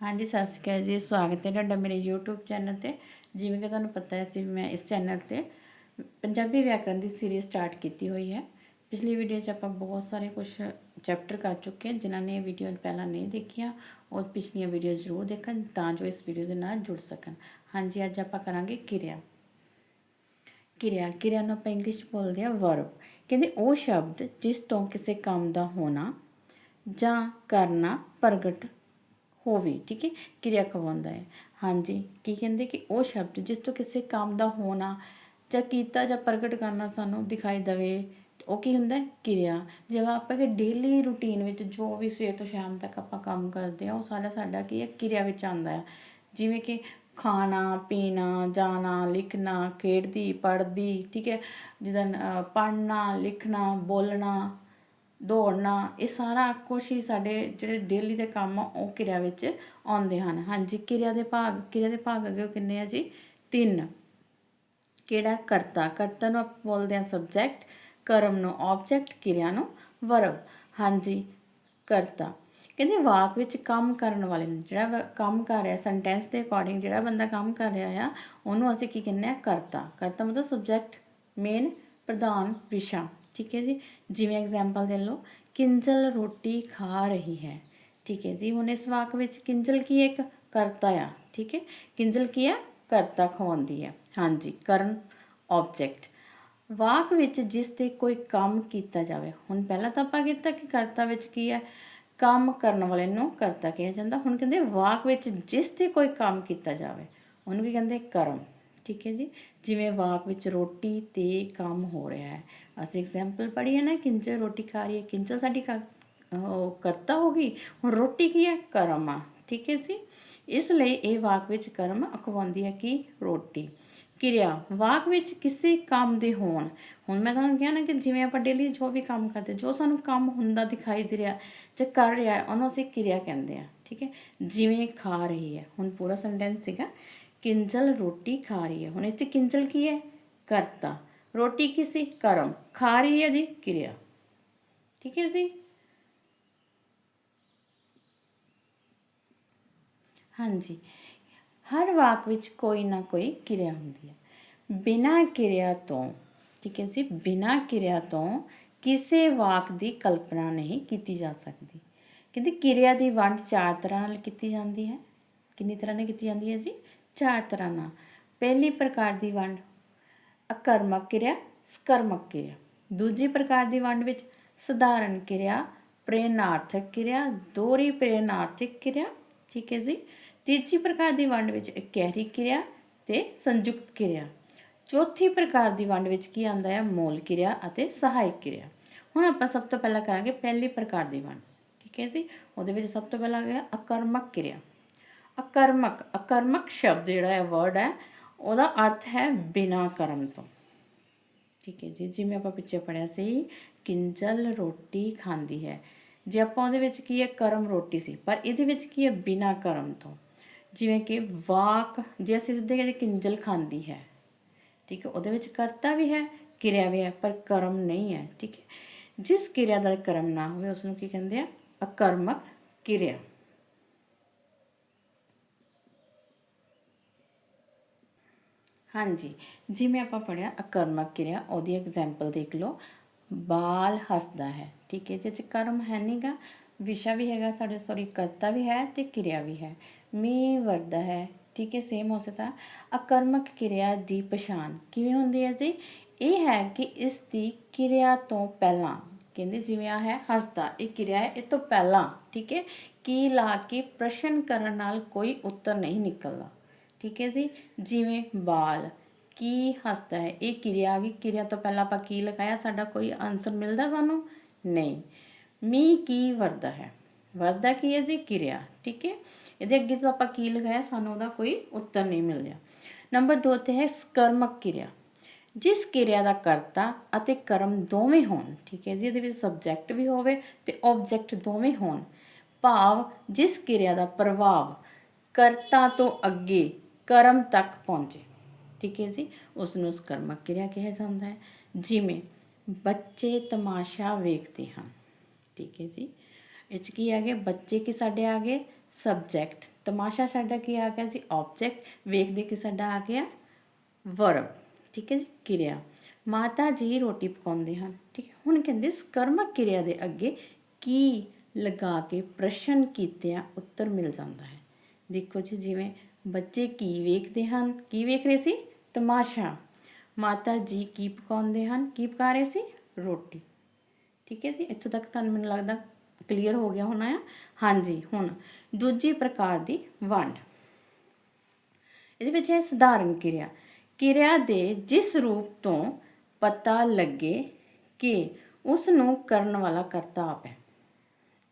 ਹਾਂਜੀ, ਸਤਿ ਸ਼੍ਰੀ ਅਕਾਲ ਜੀ। ਸਵਾਗਤ ਹੈ ਤੁਹਾਡਾ ਮੇਰੇ YouTube ਚੈਨਲ ਤੇ। ਜਿਵੇਂ ਕਿ ਤੁਹਾਨੂੰ ਪਤਾ ਹੈ ਸੀ ਮੈਂ ਇਸ ਚੈਨਲ ਤੇ ਪੰਜਾਬੀ ਵਿਆਕਰਣ ਦੀ ਸੀਰੀਜ਼ ਸਟਾਰਟ ਕੀਤੀ ਹੋਈ ਹੈ। ਪਿਛਲੀ ਵੀਡੀਓ 'ਚ ਆਪਾਂ ਬਹੁਤ ਸਾਰੇ ਕੁਝ ਚੈਪਟਰ ਕਰ ਚੁੱਕੇ ਹਾਂ, ਜਿਨ੍ਹਾਂ ਨੇ ਵੀਡੀਓ ਪਹਿਲਾਂ ਨਹੀਂ ਦੇਖੀਆਂ, ਉਹ ਪਿਛਲੀਆਂ ਵੀਡੀਓ ਜ਼ਰੂਰ ਦੇਖਣ, ਤਾਂ ਜੋ ਇਸ ਵੀਡੀਓ ਦੇ ਨਾਲ ਜੁੜ ਸਕਣ। ਹਾਂਜੀ, ਅੱਜ ਆਪਾਂ ਕਰਾਂਗੇ ਕਿਰਿਆ। ਕਿਰਿਆ ਕਿਰਿਆ ਨੂੰ ਆਪਾਂ ਇੰਗਲਿਸ਼ ਬੋਲਦੇ ਆ ਵਰਬ ਕਹਿੰਦੇ, ਉਹ ਸ਼ਬਦ ਜਿਸ ਤੋਂ ਕਿਸੇ ਕੰਮ ਦਾ ਹੋਣਾ ਜਾਂ ਕਰਨਾ ਪ੍ਰਗਟ ਹੋਵੇ ਠੀਕ ਹੈ? ਕਿਰਿਆ ਖਵਾਉਂਦਾ ਹੈ। ਹਾਂਜੀ, ਕੀ ਕਹਿੰਦੇ ਕਿ ਉਹ ਸ਼ਬਦ ਜਿਸ ਤੋਂ ਕਿਸੇ ਕੰਮ ਦਾ ਹੋਣਾ ਜਾਂ ਕੀਤਾ ਜਾਂ ਪ੍ਰਗਟ ਕਰਨਾ ਸਾਨੂੰ ਦਿਖਾਈ ਦਵੇ, ਉਹ ਕੀ ਹੁੰਦਾ ਕਿਰਿਆ। ਜਿਵੇਂ ਆਪਾਂ ਕਿ ਡੇਲੀ ਰੂਟੀਨ ਵਿੱਚ ਜੋ ਵੀ ਸਵੇਰ ਤੋਂ ਸ਼ਾਮ ਤੱਕ ਆਪਾਂ ਕੰਮ ਕਰਦੇ ਆ ਉਹ ਸਾਰਾ ਸਾਡਾ ਕੀ ਹੈ? ਕਿਰਿਆ ਵਿੱਚ ਆਉਂਦਾ ਹੈ। ਜਿਵੇਂ ਕਿ ਖਾਣਾ, ਪੀਣਾ, ਜਾਣਾ, ਲਿਖਣਾ, ਖੇਡਦੀ, ਪੜ੍ਹਦੀ, ਠੀਕ ਹੈ? ਜਿੱਦਾਂ ਪੜ੍ਹਨਾ, ਲਿਖਣਾ, ਬੋਲਣਾ ਦੌੜਨਾ, ਇਹ ਸਾਰਾ ਕੁਝ ਹੀ ਸਾਡੇ ਜਿਹੜੇ ਡੇਲੀ ਦੇ ਕੰਮ ਆ, ਉਹ ਕਿਰਿਆ ਵਿੱਚ ਆਉਂਦੇ ਹਨ। ਹਾਂਜੀ, ਕਿਰਿਆ ਦੇ ਭਾਗ, ਕਿਰਿਆ ਦੇ ਭਾਗ ਅੱਗੇ ਕਿੰਨੇ ਆ ਜੀ? ਤਿੰਨ। ਕਿਹੜਾ? ਕਰਤਾ। ਕਰਤਾ ਨੂੰ ਆਪਾਂ ਬੋਲਦੇ ਆ ਸਬਜੈਕਟ ਕਰਮ ਨੂੰ ਆਬਜੈਕਟ ਕਿਰਿਆ ਨੂੰ ਵਰਬ ਹਾਂਜੀ, ਕਰਤਾ। ਕਹਿੰਦੇ ਵਾਕ ਵਿੱਚ ਕੰਮ ਕਰਨ ਵਾਲੇ ਨੂੰ, ਜਿਹੜਾ ਕੰਮ ਕਰ ਰਿਹਾ ਸੈਂਟੈਂਸ ਦੇ ਅਕੋਰਡਿੰਗ ਜਿਹੜਾ ਬੰਦਾ ਕੰਮ ਕਰ ਰਿਹਾ ਆ, ਉਹਨੂੰ ਅਸੀਂ ਕੀ ਕਹਿੰਦੇ ਆ? ਕਰਤਾ। ਕਰਤਾ ਮਤਲਬ ਸਬਜੈਕਟ ਮੇਨ ਪ੍ਰਧਾਨ, ਵਿਸ਼ਾ। ਠੀਕ ਹੈ ਜੀ, ਜਿਵੇਂ ਐਗਜ਼ਾਮਪਲ ਦੇ ਲਓ, ਕਿੰਜਲ ਰੋਟੀ ਖਾ ਰਹੀ ਹੈ, ਠੀਕ ਹੈ ਜੀ। ਹੁਣ ਇਸ ਵਾਕ ਵਿੱਚ ਕਿੰਜਲ ਕੀ ਇੱਕ? ਕਰਤਾ ਆ, ਠੀਕ ਹੈ। ਕਿੰਜਲ ਕੀ ਆ? ਕਰਤਾ ਖਵਾਉਂਦੀ ਹੈ। ਹਾਂਜੀ, ਕਰਨ ਆਬਜੈਕਟ ਵਾਕ ਵਿੱਚ ਜਿਸ ਤੇ ਕੋਈ ਕੰਮ ਕੀਤਾ ਜਾਵੇ, ਹੁਣ ਪਹਿਲਾਂ ਤਾਂ ਆਪਾਂ ਕੀਤਾ ਕਿ ਕਰਤਾ ਵਿੱਚ ਕੀ ਹੈ? ਕੰਮ ਕਰਨ ਵਾਲੇ ਨੂੰ ਕਰਤਾ ਕਿਹਾ ਜਾਂਦਾ। ਹੁਣ ਕਹਿੰਦੇ ਵਾਕ ਵਿੱਚ ਜਿਸ ਤੇ ਕੋਈ ਕੰਮ ਕੀਤਾ ਜਾਵੇ, ਉਹਨੂੰ ਕੀ ਕਹਿੰਦੇ? ਕਰਮ। ਠੀਕ ਹੈ ਜੀ। ਜਿਵੇਂ ਵਾਕ ਵਿੱਚ ਰੋਟੀ ਤੇ ਕੰਮ ਹੋ ਰਿਹਾ ਹੈ। ਅਸੀਂ ਐਗਜ਼ਾਮਪਲ ਪੜ੍ਹੀ ਹੈ ਨਾ ਕਿੰਜਲ ਰੋਟੀ ਖਾ ਰਹੀ ਹੈ ਕਿੰਜਲ ਸਾਡੀ ਕਰਤਾ ਹੋ ਗਈ ਹੁਣ ਰੋਟੀ ਕੀ ਹੈ? ਕਰਮ ਆ, ਠੀਕ ਹੈ ਜੀ। ਇਸ ਲਈ ਇਹ ਵਾਕ ਵਿੱਚ ਕਰਮ ਅਖਵਾਉਂਦੀ ਹੈ ਕਿ ਰੋਟੀ। ਕਿਰਿਆ, ਵਾਕ ਵਿੱਚ ਕਿਸੇ ਕੰਮ ਦੇ ਹੋਣ। ਹੁਣ ਮੈਂ ਤੁਹਾਨੂੰ ਕਿਹਾ ਨਾ ਕਿ ਜਿਵੇਂ ਆਪਾਂ ਡੇਲੀ ਜੋ ਵੀ ਕੰਮ ਕਰਦੇ, ਜੋ ਸਾਨੂੰ ਕੰਮ ਹੁੰਦਾ ਦਿਖਾਈ ਦੇ ਰਿਹਾ, ਜਾਂ ਕਰ ਰਿਹਾ ਉਹਨੂੰ ਅਸੀਂ ਕਿਰਿਆ ਕਹਿੰਦੇ ਆ ਠੀਕ ਹੈ। ਜਿਵੇਂ ਖਾ ਰਹੀ ਹੈ, ਹੁਣ ਪੂਰਾ ਸੈਂਟੈਂਸ ਸੀਗਾ। ਕਿੰਜਲ ਰੋਟੀ ਖਾ ਰਹੀ ਹੈ। ਹੁਣ ਇੱਥੇ ਕਿੰਜਲ ਕੀ ਹੈ? ਕਰਤਾ। ਰੋਟੀ ਕੀ ਸੀ? ਕਰਮ। ਖਾ ਰਹੀ ਹੈ ਜੀ? ਕਿਰਿਆ। ਠੀਕ ਹੈ ਜੀ? ਹਾਂਜੀ। ਹਰ ਵਾਕ ਵਿੱਚ ਕੋਈ ਨਾ ਕੋਈ ਕਿਰਿਆ ਹੁੰਦੀ ਹੈ। ਬਿਨਾਂ ਕਿਰਿਆ ਤੋਂ, ਠੀਕ ਹੈ ਜੀ? ਬਿਨਾਂ ਕਿਰਿਆ ਤੋਂ ਕਿਸੇ ਵਾਕ ਦੀ ਕਲਪਨਾ ਨਹੀਂ ਕੀਤੀ ਜਾ ਸਕਦੀ। ਕਹਿੰਦੇ ਕਿਰਿਆ ਦੀ ਵੰਡ ਚਾਰ ਤਰ੍ਹਾਂ ਨਾਲ ਕੀਤੀ ਜਾਂਦੀ ਹੈ। ਕਿੰਨੀ ਤਰ੍ਹਾਂ ਨਾਲ ਕੀਤੀ ਜਾਂਦੀ ਹੈ ਜੀ? ਚਾਰ ਤਰ੍ਹਾਂ ਨਾਲ। ਪਹਿਲੀ ਪ੍ਰਕਾਰ ਦੀ ਵੰਡ ਅਕਰਮਕ ਕਿਰਿਆ, ਸਕਰਮਕ ਕਿਰਿਆ। ਦੂਜੀ ਪ੍ਰਕਾਰ ਦੀ ਵੰਡ ਵਿੱਚ ਸਧਾਰਨ ਕਿਰਿਆ, ਪ੍ਰੇਰਨਾਰਥਕ ਕਿਰਿਆ, ਦੋਹਰੀ ਪ੍ਰੇਰਣਾਰਥਕ ਕਿਰਿਆ, ਠੀਕ ਹੈ ਜੀ। ਤੀਜੀ ਪ੍ਰਕਾਰ ਦੀ ਵੰਡ ਵਿੱਚ ਇਕਹਿਰੀ ਕਿਰਿਆ ਤੇ ਸੰਯੁਕਤ ਕਿਰਿਆ। ਚੌਥੀ ਪ੍ਰਕਾਰ ਦੀ ਵੰਡ ਵਿੱਚ ਕੀ ਆਂਦਾ ਹੈ? ਮੂਲ ਕਿਰਿਆ ਅਤੇ ਸਹਾਇਕ ਕਿਰਿਆ। ਹੁਣ ਆਪਾਂ ਸਭ ਤੋਂ ਪਹਿਲਾਂ ਕਰਾਂਗੇ ਪਹਿਲੀ ਪ੍ਰਕਾਰ ਦੀ ਵੰਡ, ਠੀਕ ਹੈ ਜੀ। ਉਹਦੇ ਵਿੱਚ ਸਭ ਤੋਂ ਪਹਿਲਾਂ ਆ ਗਿਆ ਅਕਰਮਕ ਕਿਰਿਆ। ਅਕਰਮਕ ਅਕਰਮਕ ਸ਼ਬਦ ਜਿਹੜਾ ਹੈ ਵਰਡ ਹੈ, ਉਹਦਾ ਅਰਥ ਹੈ ਬਿਨਾ ਕਰਮ ਤੋਂ। ਠੀਕ ਹੈ ਜੀ, ਜਿਵੇਂ ਆਪਾਂ ਪਿੱਛੇ ਪੜਿਆ ਸੀ, ਕਿੰਜਲ ਰੋਟੀ ਖਾਂਦੀ ਹੈ। ਜੇ ਆਪਾਂ ਉਹਦੇ ਵਿੱਚ ਕੀ ਹੈ, ਕਰਮ ਰੋਟੀ ਸੀ, ਪਰ ਇਹਦੇ ਵਿੱਚ ਕੀ ਹੈ, ਬਿਨਾ ਕਰਮ ਤੋਂ। ਜਿਵੇਂ ਕਿ ਵਾਕ, ਜੇ ਅਸੀਂ ਸਿੱਧੇ ਕਹਿੰਦੇ ਕਿੰਜਲ ਖਾਂਦੀ ਹੈ। ਠੀਕ ਹੈ, ਉਹਦੇ ਵਿੱਚ ਕਰਤਾ ਵੀ ਹੈ, ਕਿਰਿਆ ਵੀ ਹੈ, ਪਰ ਕਰਮ ਨਹੀਂ ਹੈ। ਠੀਕ ਹੈ, ਜਿਸ ਕਿਰਿਆ ਦਾ ਕਰਮ ਨਾ ਹੋਵੇ ਉਸ ਨੂੰ ਕੀ ਕਹਿੰਦੇ ਆ, ਅਕਰਮਕ ਕਿਰਿਆ। ਹਾਂਜੀ, ਜਿਵੇਂ ਆਪਾਂ ਪੜਿਆ ਅਕਰਮਕ ਕਿਰਿਆ, ਉਹਦੀ ਐਗਜ਼ਾਮਪਲ ਦੇਖ ਲਓ। ਬਾਲ ਹੱਸਦਾ ਹੈ, ਠੀਕ ਹੈ ਜੇ ਚ ਕਰਮ ਹੈ ਨਹੀਂਗਾ ਵਿਸ਼ਾ ਵੀ ਹੈਗਾ ਸਾਡੇ ਸੌਰੀ ਕਰਤਾ ਵੀ ਹੈ ਤੇ ਕਿਰਿਆ ਵੀ ਹੈ। ਮੀਂਹ ਵਰਦਾ ਹੈ, ਠੀਕ ਹੈ ਸੇਮ ਹੋ ਸਕਦਾ ਅਕਰਮਕ ਕਿਰਿਆ ਦੀ ਪਛਾਣ ਕਿਵੇਂ ਹੁੰਦੀ ਹੈ ਜੀ? ਇਹ ਹੈ ਕਿ ਇਸ ਦੀ ਕਿਰਿਆ ਤੋਂ ਪਹਿਲਾਂ, ਕਹਿੰਦੇ ਜਿਵੇਂ ਆ ਹੈ, ਹੱਸਦਾ, ਇਹ ਕਿਰਿਆ ਹੈ, ਇਹ ਤੋਂ ਪਹਿਲਾਂ, ਠੀਕ ਹੈ, ਕੀ ਲਾ ਕੇ ਪ੍ਰਸ਼ਨ ਕਰਨ ਨਾਲ ਕੋਈ ਉੱਤਰ ਨਹੀਂ ਨਿਕਲਦਾ। ਠੀਕ ਹੈ ਜੀ, ਜਿਵੇਂ ਬਾਲ ਕੀ ਹੱਸਦਾ ਹੈ, ਇਹ ਕਿਰਿਆ ਆ ਗਈ, ਕਿਰਿਆ ਤੋਂ ਪਹਿਲਾਂ ਆਪਾਂ ਕੀ ਲਗਾਇਆ, ਸਾਡਾ ਕੋਈ ਆਨਸਰ ਮਿਲਦਾ ਸਾਨੂੰ? ਨਹੀਂ। ਮੀਂਹ ਕੀ ਵਰਦਾ ਹੈ? ਵਰਦਾ ਕੀ ਹੈ ਜੀ? ਕਿਰਿਆ, ਠੀਕ ਹੈ? ਇਹਦੇ ਅੱਗੇ ਜੋ ਆਪਾਂ ਕੀ ਲਗਾਇਆ, ਸਾਨੂੰ ਉਹਦਾ ਕੋਈ ਉੱਤਰ ਨਹੀਂ ਮਿਲ ਰਿਹਾ ਨੰਬਰ 2 ਤੇ ਹੈ ਸਕਰਮਕ ਕਿਰਿਆ। ਜਿਸ ਕਿਰਿਆ ਦਾ ਕਰਤਾ ਅਤੇ ਕਰਮ ਦੋਵੇਂ ਹੋਣ, ਠੀਕ ਹੈ ਜੀ, ਇਹਦੇ ਵਿੱਚ ਸਬਜੈਕਟ ਵੀ ਹੋਵੇ ਤੇ ਆਬਜੈਕਟ ਦੋਵੇਂ ਹੋਣ। ਭਾਵ ਜਿਸ ਕਿਰਿਆ ਦਾ ਪ੍ਰਭਾਵ ਕਰਤਾ ਤੋਂ ਅੱਗੇ ਕਰਮ ਤੱਕ ਪਹੁੰਚੇ। ਠੀਕ ਹੈ ਜੀ? ਉਸ ਨੂੰ ਸਕਰਮਕ ਕਿਰਿਆ ਕਿਹਾ ਜਾਂਦਾ ਹੈ, ਜਿਵੇਂ ਬੱਚੇ ਤਮਾਸ਼ਾ ਵੇਖਦੇ ਹਨ। ਠੀਕ ਹੈ ਜੀ? ਇਹ 'ਚ ਕੀ ਆ ਗਿਆ? ਬੱਚੇ ਕੀ ਸਾਡੇ ਆ ਗਏ? ਸਬਜੈਕਟ ਤਮਾਸ਼ਾ ਸਾਡਾ ਕੀ ਆ ਗਿਆ ਜੀ? ਆਬਜੈਕਟ ਵੇਖਦੇ ਕਿ ਸਾਡਾ ਆ ਗਿਆ? ਵਰਬ ਠੀਕ ਹੈ ਜੀ? ਕਿਰਿਆ। ਮਾਤਾ ਜੀ ਰੋਟੀ ਪਕਾਉਂਦੇ ਹਨ। ਠੀਕ ਹੈ? ਹੁਣ ਕਹਿੰਦੇ ਸਕਰਮਕ ਕਿਰਿਆ ਦੇ ਅੱਗੇ ਕੀ ਲਗਾ ਕੇ ਪ੍ਰਸ਼ਨ ਕੀਤੇ ਆ, ਉੱਤਰ ਮਿਲ ਜਾਂਦਾ ਹੈ। ਦੇਖੋ ਜੀ, ਜਿਵੇਂ ਬੱਚੇ ਕੀ ਵੇਖਦੇ ਹਨ? ਕੀ ਵੇਖ ਰਹੇ ਸੀ? ਤਮਾਸ਼ਾ। ਮਾਤਾ ਜੀ ਕੀ ਪਕਾਉਂਦੇ ਹਨ? ਕੀ ਪਕਾ ਰਹੇ ਸੀ? ਰੋਟੀ। ਠੀਕ ਹੈ ਜੀ? ਇੱਥੋਂ ਤੱਕ ਤੁਹਾਨੂੰ ਮੈਨੂੰ ਲੱਗਦਾ ਕਲੀਅਰ ਹੋ ਗਿਆ ਹੋਣਾ ਆ? ਹਾਂਜੀ, ਹੁਣ ਦੂਜੀ ਪ੍ਰਕਾਰ ਦੀ ਵੰਡ। ਇਹਦੇ ਵਿੱਚ ਹੈ ਸਧਾਰਨ ਕਿਰਿਆ। ਕਿਰਿਆ ਦੇ ਜਿਸ ਰੂਪ ਤੋਂ ਪਤਾ ਲੱਗੇ ਕਿ ਉਸ ਨੂੰ ਕਰਨ ਵਾਲਾ ਕਰਤਾ ਆਪ ਹੈ।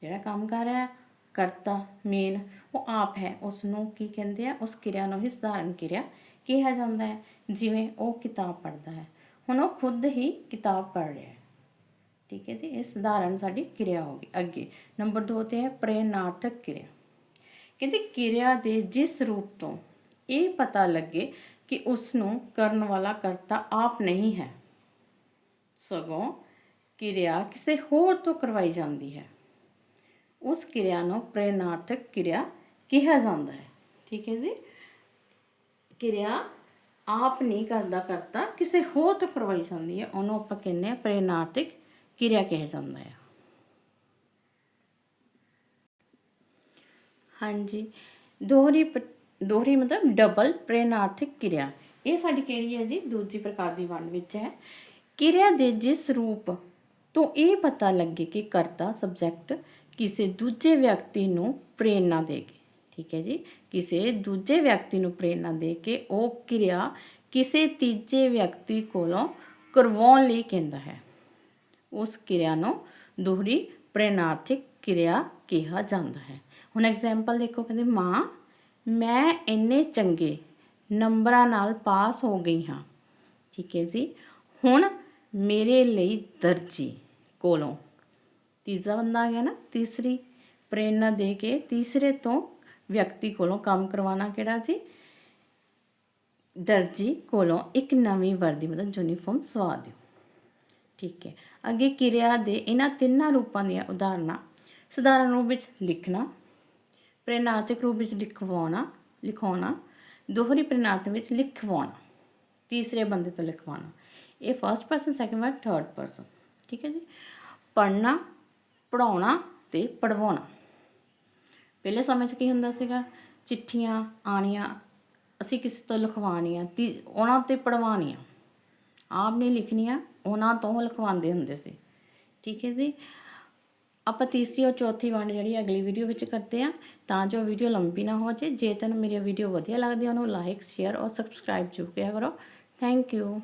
ਜਿਹੜਾ ਕੰਮ ਕਰ ਰਿਹਾ ਕਰਤਾ, ਮੇਨ ਉਹ ਆਪ ਹੈ। ਉਸ ਨੂੰ ਕੀ ਕਹਿੰਦੇ ਆ? ਉਸ ਕਿਰਿਆ ਨੂੰ ਹੀ ਸਧਾਰਨ ਕਿਰਿਆ ਕਿਹਾ ਜਾਂਦਾ ਹੈ, ਜਿਵੇਂ ਉਹ ਕਿਤਾਬ ਪੜ੍ਹਦਾ ਹੈ। ਹੁਣ ਉਹ ਖੁਦ ਹੀ ਕਿਤਾਬ ਪੜ੍ਹ ਰਿਹਾ ਹੈ। ਠੀਕ ਹੈ ਜੀ, ਇਹ ਸਧਾਰਨ ਸਾਡੀ ਕਿਰਿਆ ਹੋ ਗਈ। ਅੱਗੇ, ਨੰਬਰ 2 ਤੇ ਹੈ ਪ੍ਰੇਰਣਾਰਥਕ ਕਿਰਿਆ। ਕਹਿੰਦੇ ਕਿਰਿਆ ਦੇ ਜਿਸ ਰੂਪ ਤੋਂ ਇਹ ਪਤਾ ਲੱਗੇ ਕਿ ਉਸ ਨੂੰ ਕਰਨ ਵਾਲਾ ਕਰਤਾ ਆਪ ਨਹੀਂ ਹੈ, ਸਗੋਂ ਕਿਰਿਆ ਕਿਸੇ ਹੋਰ ਤੋਂ ਕਰਵਾਈ ਜਾਂਦੀ ਹੈ। ਉਸ ਕਿਰਿਆ ਨੂੰ ਪ੍ਰੇਰਣਾਰਥਕ ਕਿਰਿਆ ਕਿਹਾ ਜਾਂਦਾ ਹੈ। ਠੀਕ ਹੈ ਜੀ? ਕਿਰਿਆ ਆਪ ਨਹੀਂ ਕਰਦਾ ਕਰਤਾ, ਕਿਸੇ ਹੋਰ ਤੋਂ ਕਰਵਾਈ ਜਾਂਦੀ ਹੈ। ਉਹਨੂੰ ਆਪਾਂ ਕਹਿੰਦੇ ਆ ਪ੍ਰੇਰਣਾਰਥਕ ਕਿਰਿਆ ਕਿਹਾ ਜਾਂਦਾ ਹੈ। ਹਾਂਜੀ। ਦੋਹਰੀ ਦੋਹਰੀ ਮਤਲਬ ਡਬਲ ਪ੍ਰੇਰਣਾਰਥਕ ਕਿਰਿਆ। ਇਹ ਸਾਡੀ ਕਿਹੜੀ ਹੈ ਜੀ? ਦੂਜੀ ਪ੍ਰਕਾਰ ਦੀ ਵੰਡ ਵਿੱਚ ਹੈ। ਕਿਰਿਆ ਦੇ ਜਿਸ ਰੂਪ ਤੋਂ ਇਹ ਪਤਾ ਲੱਗੇ ਕਿ ਕਰਤਾ ਸਬਜੈਕਟ ਕਿਸੇ ਦੂਜੇ ਵਿਅਕਤੀ ਨੂੰ ਪ੍ਰੇਰਣਾ ਦੇ ਕੇ, ਠੀਕ ਹੈ ਜੀ? ਕਿਸੇ ਦੂਜੇ ਵਿਅਕਤੀ ਨੂੰ ਪ੍ਰੇਰਣਾ ਦੇ ਕੇ ਉਹ ਕਿਰਿਆ ਕਿਸੇ ਤੀਜੇ ਵਿਅਕਤੀ ਕੋਲੋਂ ਕਰਵਾਉਣ ਲਈ ਕਹਿੰਦਾ ਹੈ। ਉਸ ਕਿਰਿਆ ਨੂੰ ਦੋਹਰੀ ਪ੍ਰੇਰਣਾਰਥਕ ਕਿਰਿਆ ਕਿਹਾ ਜਾਂਦਾ ਹੈ। ਹੁਣ ਐਗਜ਼ਾਮਪਲ ਦੇਖੋ, ਕਹਿੰਦੇ, ਮਾਂ, ਮੈਂ ਇੰਨੇ ਚੰਗੇ ਨੰਬਰਾਂ ਨਾਲ ਪਾਸ ਹੋ ਗਈ ਹਾਂ, ਠੀਕ ਹੈ ਜੀ? ਹੁਣ ਮੇਰੇ ਲਈ ਦਰਜੀ ਕੋਲੋਂ ਤੀਜਾ ਬੰਦਾ ਆ ਗਿਆ ਨਾ, ਤੀਸਰੀ ਪ੍ਰੇਰਣਾ ਦੇ ਕੇ ਤੀਸਰੇ ਤੋਂ ਵਿਅਕਤੀ ਕੋਲੋਂ ਕੰਮ ਕਰਵਾਉਣਾ ਕਿਹੜਾ ਜੀ? ਦਰਜੀ ਕੋਲੋਂ ਇੱਕ ਨਵੀਂ ਵਰਦੀ, ਮਤਲਬ ਯੂਨੀਫਾਰਮ ਸਵਾ ਦਿਓ। ਠੀਕ ਹੈ। ਅੱਗੇ ਕਿਰਿਆ ਦੇ ਇਹਨਾਂ ਤਿੰਨਾਂ ਰੂਪਾਂ ਦੀਆਂ ਉਦਾਹਰਨਾਂ। ਸਧਾਰਨ ਰੂਪ ਵਿੱਚ ਲਿਖਣਾ, ਪ੍ਰੇਰਣਾਤਮਕ ਰੂਪ ਵਿੱਚ ਲਿਖਵਾਉਣਾ, ਲਿਖਾਉਣਾ, ਦੋਹਰੀ ਪ੍ਰੇਰਣਾਤਮਕ ਵਿੱਚ ਲਿਖਵਾਉਣਾ, ਤੀਸਰੇ ਬੰਦੇ ਤੋਂ ਲਿਖਵਾਉਣਾ। ਇਹ first person second word third person ਠੀਕ ਹੈ ਜੀ? ਪੜ੍ਹਨਾ ਪੜਾਉਣਾ ਤੇ ਪੜਵਾਉਣਾ ਪਹਿਲੇ ਸਮੇਂ 'ਚ ਕੀ ਹੁੰਦਾ ਸੀਗਾ? ਚਿੱਠੀਆਂ ਆਣੀਆਂ ਅਸੀਂ ਕਿਸੇ ਤੋਂ ਲਿਖਵਾਉਣੀਆਂ, ਤੀ ਉਹਨਾਂ ਤੇ ਪੜਵਾਉਣੀਆਂ ਆਪ ਨੇ ਲਿਖਣੀਆਂ, ਉਹਨਾਂ ਤੋਂ ਲਿਖਵਾਉਂਦੇ ਹੁੰਦੇ ਸੀ। ਠੀਕ ਹੈ ਜੀ? ਆਪਾਂ ਤੀਸਰੀ ਔਰ ਚੌਥੀ ਵੰਡ ਜਿਹੜੀ ਅਗਲੀ ਵੀਡੀਓ ਵਿੱਚ ਕਰਦੇ ਆ ਤਾਂ ਜੋ ਵੀਡੀਓ ਲੰਬੀ ਨਾ ਹੋ ਜੇ ਜੇ ਤੁਹਾਨੂੰ ਮੇਰੀ ਵੀਡੀਓ ਵਧੀਆ ਲੱਗਦੀ ਹੈ ਉਹਨੂੰ ਲਾਈਕ ਸ਼ੇਅਰ ਔਰ ਸਬਸਕ੍ਰਾਈਬ ਜ਼ਰੂਰ ਕਰਿਆ ਕਰੋ। Thank you